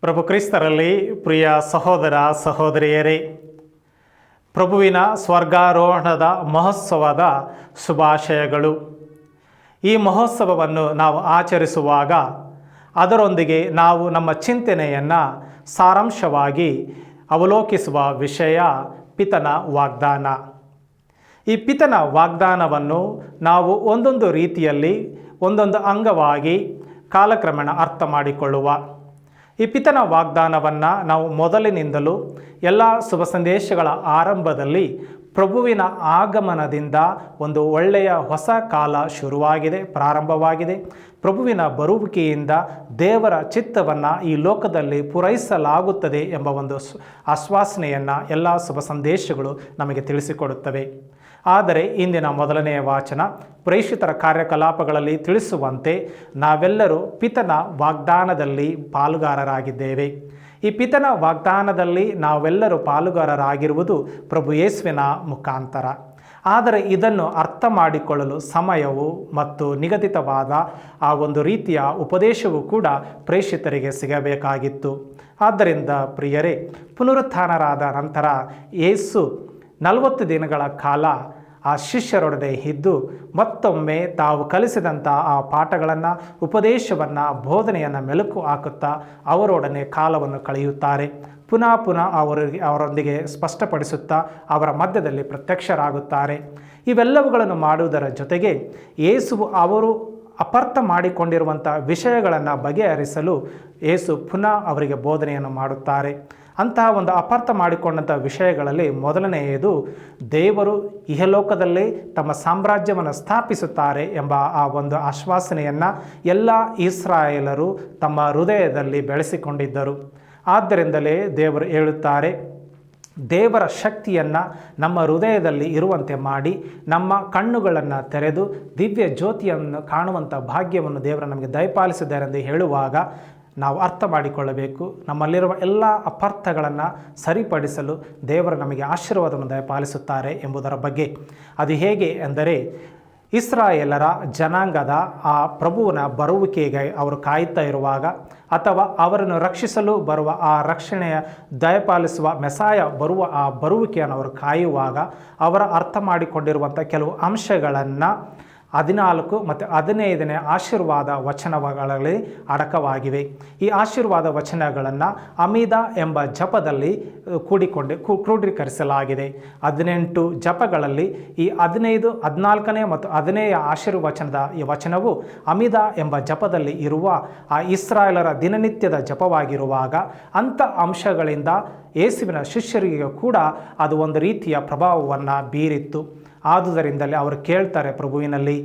ಪ್ರಭು ಕ್ರಿಸ್ತರಲ್ಲಿ ಪ್ರಿಯ ಸಹೋದರ, ಸಹೋದರಿಯರೇ, ಪ್ರಭುವಿನ ಸ್ವರ್ಗಾರೋಹಣದ ಮಹೋತ್ಸವದ ಶುಭಾಶಯಗಳು. ಈ ಮಹೋತ್ಸವವನ್ನು ನಾವು ಆಚರಿಸುವಾಗ ಅದರೊಂದಿಗೆ ನಾವು ನಮ್ಮ ಚಿಂತನೆಯನ್ನು ಸಾರಾಂಶವಾಗಿ ಅವಲೋಕಿಸುವ ವಿಷಯ ಪಿತನ ವಾಗ್ದಾನ. ಈ ಪಿತನ ವಾಗ್ದಾನವನ್ನು ನಾವು ಒಂದೊಂದು ರೀತಿಯಲ್ಲಿ, ಒಂದೊಂದು ಅಂಗವಾಗಿ ಕಾಲಕ್ರಮೇಣ ಅರ್ಥ ಮಾಡಿಕೊಳ್ಳುವ. ಈ ಪಿತನ ವಾಗ್ದಾನವನ್ನು ನಾವು ಮೊದಲಿನಿಂದಲೂ ಎಲ್ಲ ಶುಭ ಸಂದೇಶಗಳ ಆರಂಭದಲ್ಲಿ ಪ್ರಭುವಿನ ಆಗಮನದಿಂದ ಒಂದು ಒಳ್ಳೆಯ ಹೊಸ ಕಾಲ ಶುರುವಾಗಿದೆ, ಪ್ರಾರಂಭವಾಗಿದೆ. ಪ್ರಭುವಿನ ಬರುವಿಕೆಯಿಂದ ದೇವರ ಚಿತ್ತವನ್ನು ಈ ಲೋಕದಲ್ಲಿ ಪೂರೈಸಲಾಗುತ್ತದೆ ಎಂಬ ಒಂದು ಆಶ್ವಾಸನೆಯನ್ನು ಎಲ್ಲ ಶುಭ ಸಂದೇಶಗಳು ನಮಗೆ ತಿಳಿಸಿಕೊಡುತ್ತವೆ. ಆದರೆ ಇಂದಿನ ಮೊದಲನೆಯ ವಾಚನ ಪ್ರೇಷಿತರ ಕಾರ್ಯಕಲಾಪಗಳಲ್ಲಿ ತಿಳಿಸುವಂತೆ ನಾವೆಲ್ಲರೂ ಪಿತನ ವಾಗ್ದಾನದಲ್ಲಿ ಪಾಲುಗಾರರಾಗಿದ್ದೇವೆ. ಈ ಪಿತನ ವಾಗ್ದಾನದಲ್ಲಿ ನಾವೆಲ್ಲರೂ ಪಾಲುಗಾರರಾಗಿರುವುದು ಪ್ರಭು ಯೇಸುವಿನ ಮುಖಾಂತರ. ಆದರೆ ಇದನ್ನು ಅರ್ಥ ಮಾಡಿಕೊಳ್ಳಲು ಸಮಯವು ಮತ್ತು ನಿಗದಿತವಾದ ಆ ಒಂದು ರೀತಿಯ ಉಪದೇಶವೂ ಕೂಡ ಪ್ರೇಷಿತರಿಗೆ ಸಿಗಬೇಕಾಗಿತ್ತು. ಆದ್ದರಿಂದ ಪ್ರಿಯರೇ, ಪುನರುತ್ಥಾನರಾದ ನಂತರ ಯೇಸು ನಲವತ್ತು ದಿನಗಳ ಕಾಲ ಆ ಶಿಷ್ಯರೊಡನೆ ಇದ್ದು ಮತ್ತೊಮ್ಮೆ ತಾವು ಕಲಿಸಿದಂಥ ಆ ಪಾಠಗಳನ್ನು, ಉಪದೇಶವನ್ನು, ಬೋಧನೆಯನ್ನು ಮೆಲುಕು ಹಾಕುತ್ತಾ ಅವರೊಡನೆ ಕಾಲವನ್ನು ಕಳೆಯುತ್ತಾರೆ. ಪುನಃ ಪುನಃ ಅವರಿಗೆ, ಅವರೊಂದಿಗೆ ಸ್ಪಷ್ಟಪಡಿಸುತ್ತಾ ಅವರ ಮಧ್ಯದಲ್ಲಿ ಪ್ರತ್ಯಕ್ಷರಾಗುತ್ತಾರೆ. ಇವೆಲ್ಲವುಗಳನ್ನು ಮಾಡುವುದರ ಜೊತೆಗೆ ಏಸು ಅವರು ಅಪರ್ಥ ಮಾಡಿಕೊಂಡಿರುವಂಥ ವಿಷಯಗಳನ್ನು ಬಗೆಹರಿಸಲು ಏಸು ಪುನಃ ಅವರಿಗೆ ಬೋಧನೆಯನ್ನು ಮಾಡುತ್ತಾರೆ. ಅಂತಹ ಒಂದು ಅಪಾರ್ಥ ಮಾಡಿಕೊಂಡಂಥ ವಿಷಯಗಳಲ್ಲಿ ಮೊದಲನೆಯದು ದೇವರು ಇಹಲೋಕದಲ್ಲಿ ತಮ್ಮ ಸಾಮ್ರಾಜ್ಯವನ್ನು ಸ್ಥಾಪಿಸುತ್ತಾರೆ ಎಂಬ ಆ ಒಂದು ಆಶ್ವಾಸನೆಯನ್ನು ಎಲ್ಲ ಇಸ್ರಾಯೇಲರು ತಮ್ಮ ಹೃದಯದಲ್ಲಿ ಬೆಳೆಸಿಕೊಂಡಿದ್ದರು. ಆದ್ದರಿಂದಲೇ ದೇವರು ಹೇಳುತ್ತಾರೆ, ದೇವರ ಶಕ್ತಿಯನ್ನು ನಮ್ಮ ಹೃದಯದಲ್ಲಿ ಇರುವಂತೆ ಮಾಡಿ, ನಮ್ಮ ಕಣ್ಣುಗಳನ್ನು ತೆರೆದು ದಿವ್ಯ ಜ್ಯೋತಿಯನ್ನು ಕಾಣುವಂಥ ಭಾಗ್ಯವನ್ನು ದೇವರು ನಮಗೆ ದಯಪಾಲಿಸಿದ್ದಾರೆ ಎಂದು ಹೇಳುವಾಗ ನಾವು ಅರ್ಥ ಮಾಡಿಕೊಳ್ಳಬೇಕು. ನಮ್ಮಲ್ಲಿರುವ ಎಲ್ಲ ಅಪಾರ್ಥಗಳನ್ನು ಸರಿಪಡಿಸಲು ದೇವರು ನಮಗೆ ಆಶೀರ್ವಾದವನ್ನು ದಯಪಾಲಿಸುತ್ತಾರೆ ಎಂಬುದರ ಬಗ್ಗೆ. ಅದು ಹೇಗೆ ಎಂದರೆ ಇಸ್ರಾಯೇಲರ ಜನಾಂಗದ ಆ ಪ್ರಭುವನ ಬರುವಿಕೆಗೆ ಅವರು ಕಾಯುತ್ತಾ ಇರುವಾಗ ಅಥವಾ ಅವರನ್ನು ರಕ್ಷಿಸಲು ಬರುವ ಆ ರಕ್ಷಣೆಯ ದಯಪಾಲಿಸುವ ಮೆಸಾಯ ಬರುವ ಆ ಬರುವಿಕೆಯನ್ನು ಅವರು ಕಾಯುವಾಗ ಅವರ ಅರ್ಥ ಮಾಡಿಕೊಂಡಿರುವಂಥ ಕೆಲವು ಅಂಶಗಳನ್ನು ಹದಿನಾಲ್ಕು ಮತ್ತು ಹದಿನೈದನೇ ಆಶೀರ್ವಾದ ವಚನಗಳಲ್ಲಿ ಅಡಕವಾಗಿವೆ. ಈ ಆಶೀರ್ವಾದ ವಚನಗಳನ್ನು ಅಮಿದ ಎಂಬ ಜಪದಲ್ಲಿ ಕೂಡಿಕೊಂಡು ಕ್ರೋಢೀಕರಿಸಲಾಗಿದೆ ಹದಿನೆಂಟು ಜಪಗಳಲ್ಲಿ ಈ ಹದಿನೈದು, ಹದಿನಾಲ್ಕನೇ ಮತ್ತು ಹದಿನೈದು ಆಶೀರ್ವಚನದ ಈ ವಚನವು ಅಮಿದ ಎಂಬ ಜಪದಲ್ಲಿ ಇರುವ ಆ ಇಸ್ರಾಯೇಲರ ದಿನನಿತ್ಯದ ಜಪವಾಗಿರುವಾಗ ಅಂಥ ಅಂಶಗಳಿಂದ ಯೇಸುವಿನ ಶಿಷ್ಯರಿಗೆ ಕೂಡ ಅದು ಒಂದು ರೀತಿಯ ಪ್ರಭಾವವನ್ನು ಬೀರಿತ್ತು. ಆದುದರಿಂದಲೇ ಅವರು ಕೇಳ್ತಾರೆ ಪ್ರಭುವಿನಲ್ಲಿ,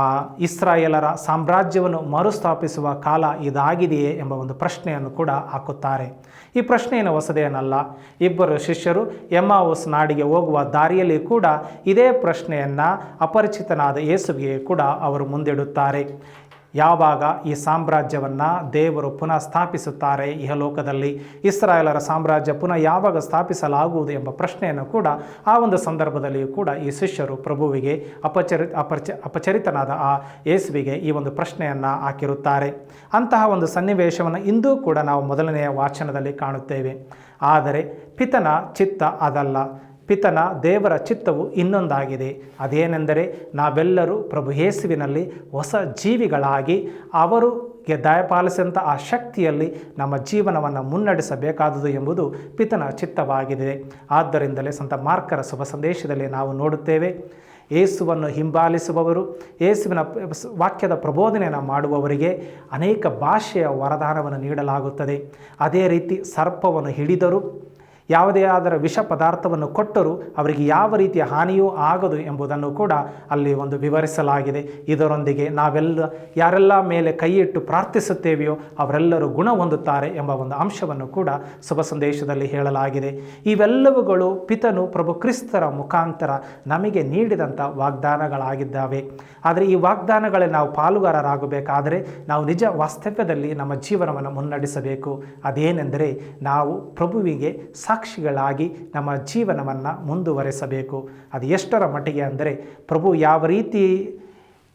ಆ ಇಸ್ರಾಯೇಲರ ಸಾಮ್ರಾಜ್ಯವನ್ನು ಮರುಸ್ಥಾಪಿಸುವ ಕಾಲ ಇದಾಗಿದೆಯೇ ಎಂಬ ಒಂದು ಪ್ರಶ್ನೆಯನ್ನು ಕೂಡ ಹಾಕುತ್ತಾರೆ. ಈ ಪ್ರಶ್ನೆಯನ್ನು ಹೊಸದೇನಲ್ಲ ಇಬ್ಬರು ಶಿಷ್ಯರು ಎಮ್ಮಾವುಸ್ ನಾಡಿಗೆ ಹೋಗುವ ದಾರಿಯಲ್ಲಿ ಕೂಡ ಇದೇ ಪ್ರಶ್ನೆಯನ್ನು ಅಪರಿಚಿತನಾದ ಯೇಸುವಿಗೆ ಕೂಡ ಅವರು ಮುಂದಿಡುತ್ತಾರೆ. ಯಾವಾಗ ಈ ಸಾಮ್ರಾಜ್ಯವನ್ನು ದೇವರು ಪುನಃ ಸ್ಥಾಪಿಸುತ್ತಾರೆ ಇಹಲೋಕದಲ್ಲಿ? ಇಸ್ರಾಯೇಲರ ಸಾಮ್ರಾಜ್ಯ ಪುನಃ ಯಾವಾಗ ಸ್ಥಾಪಿಸಲಾಗುವುದು ಎಂಬ ಪ್ರಶ್ನೆಯನ್ನು ಕೂಡ ಆ ಒಂದು ಸಂದರ್ಭದಲ್ಲಿಯೂ ಕೂಡ ಈ ಶಿಷ್ಯರು ಪ್ರಭುವಿಗೆ ಅಪಚರಿ ಅಪಚ ಅಪಚರಿತನಾದ ಆ ಯೇಸುವಿಗೆ ಈ ಒಂದು ಪ್ರಶ್ನೆಯನ್ನು ಹಾಕಿರುತ್ತಾರೆ. ಅಂತಹ ಒಂದು ಸನ್ನಿವೇಶವನ್ನು ಇಂದೂ ಕೂಡ ನಾವು ಮೊದಲನೆಯ ವಾಚನದಲ್ಲಿ ಕಾಣುತ್ತೇವೆ. ಆದರೆ, ಪಿತನ ಚಿತ್ತ ಅದಲ್ಲ. ಪಿತನ ದೇವರ ಚಿತ್ತವು ಇನ್ನೊಂದಾಗಿದೆ. ಅದೇನೆಂದರೆ ನಾವೆಲ್ಲರೂ ಪ್ರಭು ಯೇಸುವಿನಲ್ಲಿ ಹೊಸ ಜೀವಿಗಳಾಗಿ ಅವರಿಗೆ ದಯಪಾಲಿಸಿದಂಥ ಆ ಶಕ್ತಿಯಲ್ಲಿ ನಮ್ಮ ಜೀವನವನ್ನು ಮುನ್ನಡೆಸಬೇಕಾದುದು ಎಂಬುದು ಪಿತನ ಚಿತ್ತವಾಗಿದೆ. ಆದ್ದರಿಂದಲೇ ಸಂತ ಮಾರ್ಕರ ಶುಭ ಸಂದೇಶದಲ್ಲಿ ನಾವು ನೋಡುತ್ತೇವೆ. ಯೇಸುವನ್ನು ಹಿಂಬಾಲಿಸುವವರು, ಯೇಸುವಿನ ವಾಕ್ಯದ ಪ್ರಬೋಧನೆಯನ್ನು ಮಾಡುವವರಿಗೆ ಅನೇಕ ಭಾಷೆಯ ವರದಾನವನ್ನು ನೀಡಲಾಗುತ್ತದೆ. ಅದೇ ರೀತಿ ಸರ್ಪವನ್ನು ಹಿಡಿದರು ಯಾವುದೇ ಆದರ ವಿಷ ಪದಾರ್ಥವನ್ನು ಕೊಟ್ಟರೂ ಅವರಿಗೆ ಯಾವ ರೀತಿಯ ಹಾನಿಯೂ ಆಗದು ಎಂಬುದನ್ನು ಕೂಡ ಅಲ್ಲಿ ಒಂದು ವಿವರಿಸಲಾಗಿದೆ. ಇದರೊಂದಿಗೆ ನಾವೆಲ್ಲ ಯಾರೆಲ್ಲ ಮೇಲೆ ಕೈಯಿಟ್ಟು ಪ್ರಾರ್ಥಿಸುತ್ತೇವೆಯೋ ಅವರೆಲ್ಲರೂ ಗುಣ ಹೊಂದುತ್ತಾರೆ ಎಂಬ ಒಂದು ಅಂಶವನ್ನು ಕೂಡ ಶುಭ ಸಂದೇಶದಲ್ಲಿ ಹೇಳಲಾಗಿದೆ. ಇವೆಲ್ಲವುಗಳು ಪಿತನು ಪ್ರಭು ಕ್ರಿಸ್ತರ ಮುಖಾಂತರ ನಮಗೆ ನೀಡಿದಂಥ ವಾಗ್ದಾನಗಳಾಗಿದ್ದಾವೆ. ಆದರೆ ಈ ವಾಗ್ದಾನಗಳಲ್ಲಿ ನಾವು ಪಾಲುಗಾರರಾಗಬೇಕಾದರೆ ನಾವು ನಿಜ ವಾಸ್ತವ್ಯದಲ್ಲಿ ನಮ್ಮ ಜೀವನವನ್ನು ಮುನ್ನಡೆಸಬೇಕು. ಅದೇನೆಂದರೆ ನಾವು ಪ್ರಭುವಿಗೆ ಸಾಕ್ಷಿಗಳಾಗಿ ನಮ್ಮ ಜೀವನವನ್ನು ಮುಂದುವರೆಸಬೇಕು. ಅದು ಎಷ್ಟರ ಮಟ್ಟಿಗೆ ಅಂದರೆ ಪ್ರಭು ಯಾವ ರೀತಿ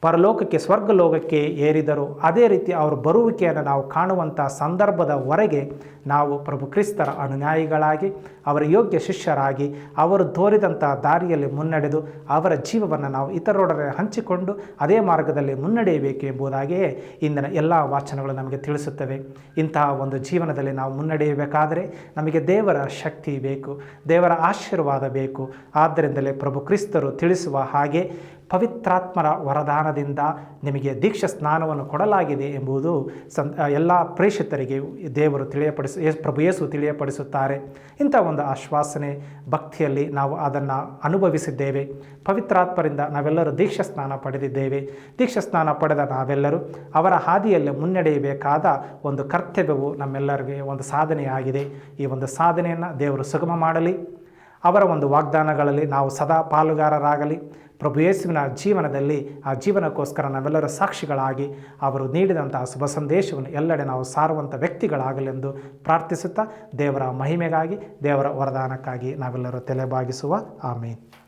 ಪರಲೋಕಕ್ಕೆ ಸ್ವರ್ಗ ಲೋಕಕ್ಕೆ ಏರಿದರು ಅದೇ ರೀತಿ ಅವರು ಬರುವಿಕೆಯನ್ನು ನಾವು ಕಾಣುವಂಥ ಸಂದರ್ಭದವರೆಗೆ ನಾವು ಪ್ರಭು ಕ್ರಿಸ್ತರ ಅನುಯಾಯಿಗಳಾಗಿ, ಅವರ ಯೋಗ್ಯ ಶಿಷ್ಯರಾಗಿ, ಅವರು ತೋರಿದಂಥ ದಾರಿಯಲ್ಲಿ ಮುನ್ನಡೆದು, ಅವರ ಜೀವವನ್ನು ನಾವು ಇತರರೊಡನೆ ಹಂಚಿಕೊಂಡು ಅದೇ ಮಾರ್ಗದಲ್ಲಿ ಮುನ್ನಡೆಯಬೇಕು ಎಂಬುದಾಗಿಯೇ ಇಂದಿನ ಎಲ್ಲ ವಾಚನಗಳು ನಮಗೆ ತಿಳಿಸುತ್ತವೆ. ಇಂತಹ ಒಂದು ಜೀವನದಲ್ಲಿ ನಾವು ಮುನ್ನಡೆಯಬೇಕಾದರೆ ನಮಗೆ ದೇವರ ಶಕ್ತಿ ಬೇಕು, ದೇವರ ಆಶೀರ್ವಾದ ಬೇಕು. ಆದ್ದರಿಂದಲೇ ಪ್ರಭು ಕ್ರಿಸ್ತರು ತಿಳಿಸುವ ಹಾಗೆ ಪವಿತ್ರಾತ್ಮರ ವರದಾನದಿಂದ ನಿಮಗೆ ದೀಕ್ಷಾ ಸ್ನಾನವನ್ನು ಕೊಡಲಾಗಿದೆ ಎಂಬುದು ಸಂ ಎಲ್ಲ ಪ್ರೇಷಿತರಿಗೆ ದೇವರು ತಿಳಿಯಪಡಿಸ ಪ್ರಭು ಯೇಸು ತಿಳಿಯಪಡಿಸುತ್ತಾರೆ. ಇಂಥ ಒಂದು ಆಶ್ವಾಸನೆ ಭಕ್ತಿಯಲ್ಲಿ ನಾವು ಅದನ್ನು ಅನುಭವಿಸಿದ್ದೇವೆ. ಪವಿತ್ರಾತ್ಮರಿಂದ ನಾವೆಲ್ಲರೂ ದೀಕ್ಷಾ ಸ್ನಾನ ಪಡೆದಿದ್ದೇವೆ. ದೀಕ್ಷಾ ಸ್ನಾನ ಪಡೆದ ನಾವೆಲ್ಲರೂ ಅವರ ಹಾದಿಯಲ್ಲಿ ಮುನ್ನಡೆಯಬೇಕಾದ ಒಂದು ಕರ್ತವ್ಯವು ನಮ್ಮೆಲ್ಲರಿಗೆ ಒಂದು ಸಾಧನೆಯಾಗಿದೆ. ಈ ಒಂದು ಸಾಧನೆಯನ್ನು ದೇವರು ಸುಗಮ ಮಾಡಲಿ. ಅವರ ಒಂದು ವಾಗ್ದಾನಗಳಲ್ಲಿ ನಾವು ಸದಾ ಪಾಲುಗಾರರಾಗಲಿ. ಪ್ರಭು ಯೇಸುವಿನ ಜೀವನದಲ್ಲಿ ಆ ಜೀವನಕ್ಕೋಸ್ಕರ ನಾವೆಲ್ಲರ ಸಾಕ್ಷಿಗಳಾಗಿ ಅವರು ನೀಡಿದಂತಹ ಶುಭ ಸಂದೇಶವನ್ನು ಎಲ್ಲೆಡೆ ನಾವು ಸಾರುವಂಥ ವ್ಯಕ್ತಿಗಳಾಗಲೆಂದು ಪ್ರಾರ್ಥಿಸುತ್ತಾ ದೇವರ ಮಹಿಮೆಗಾಗಿ ದೇವರ ವರದಾನಕ್ಕಾಗಿ ನಾವೆಲ್ಲರೂ ತಲೆಬಾಗಿಸುವ. ಆಮೇಲೆ